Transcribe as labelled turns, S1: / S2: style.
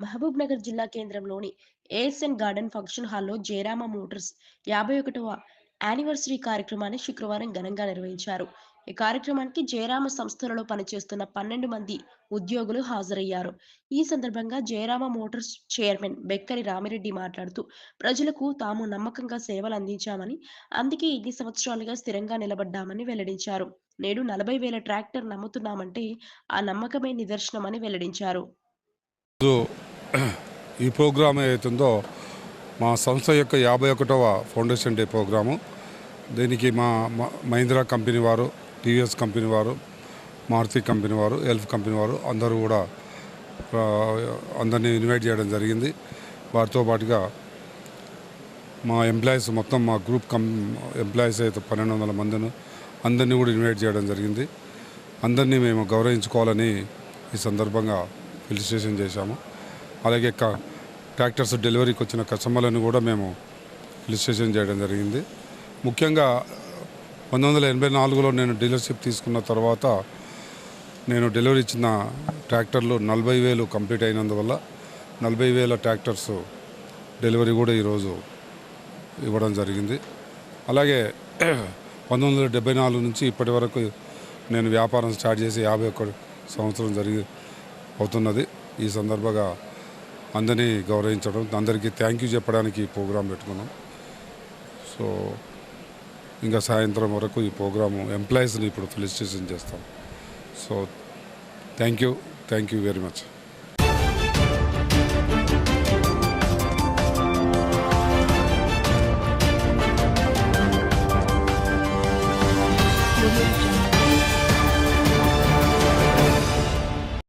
S1: మహబూబ్ నగర్ జిల్లా కేంద్రంలోని ASN garden function హాల్లో జయరామ మోటార్స్ యాభై ఒకటవ యానివర్సరీ కార్యక్రమాన్ని శుక్రవారం ఘనంగా నిర్వహించారు. ఈ కార్యక్రమానికి జయరామ సంస్థలలో పనిచేస్తున్న పన్నెండు మంది ఉద్యోగులు హాజరయ్యారు. ఈ సందర్భంగా జయరామ మోటార్స్ చైర్మన్ బెక్కరి రామిరెడ్డి మాట్లాడుతూ ప్రజలకు తాము నమ్మకంగా సేవలు అందించామని అందుకే ఇన్ని సంవత్సరాలుగా స్థిరంగా నిలబడ్డామని వెల్లడించారు. నేడు నలభై వేల ట్రాక్టర్ నమ్ముతున్నామంటే ఆ నమ్మకమే నిదర్శనమని వెల్లడించారు.
S2: ఈ ప్రోగ్రాం ఏదైతుందో మా సంస్థ యొక్క యాభై ఒకటవ ఫౌండేషన్ డే ప్రోగ్రాము. దీనికి మా మా- మహీంద్రా కంపెనీ వారు టీవీఎస్ కంపెనీ వారు మారుతి కంపెనీ వారు ఎల్ఫ్ కంపెనీ వారు అందరూ కూడా అందరినీ ఇన్వైట్ చేయడం జరిగింది. వారితో పాటుగా మా ఎంప్లాయీస్ మొత్తం మా గ్రూప్ కం ఎంప్లాయీస్ అయితే పన్నెండు వందల మందిని అందరినీ కూడా ఇన్వైట్ చేయడం జరిగింది. అందరినీ మేము గౌరవించుకోవాలని ఈ సందర్భంగా ఫెలిసిటేషన్ చేశాము. అలాగే క ట్రాక్టర్స్ డెలివరీకి వచ్చిన కస్టమర్లను కూడా మేము ఫెలిసిటేషన్ చేయడం జరిగింది. ముఖ్యంగా పంతొమ్మిది వందల ఎనభై నాలుగులో నేను డీలర్షిప్ తీసుకున్న తర్వాత నేను డెలివరీ ఇచ్చిన ట్రాక్టర్లు నలభై వేలు కంప్లీట్ అయినందువల్ల నలభై వేల ట్రాక్టర్స్ డెలివరీ కూడా ఈరోజు ఇవ్వడం జరిగింది. అలాగే పంతొమ్మిది వందల డెబ్బై నాలుగు నుంచి ఇప్పటి వరకు నేను వ్యాపారం స్టార్ట్ చేసి యాభై ఒక్క సంవత్సరం జరిగి అవుతున్నది. ఈ సందర్భంగా అందరినీ గౌరవించడం అందరికీ థ్యాంక్ యూ చెప్పడానికి ఈ ప్రోగ్రాం పెట్టుకున్నాం. సో ఇంకా సాయంత్రం వరకు ఈ ప్రోగ్రాము ఎంప్లాయీస్ని ఇప్పుడు ఫెలిసిటేషన్ చేస్తాం. So thank you thank you very much.
S1: Audio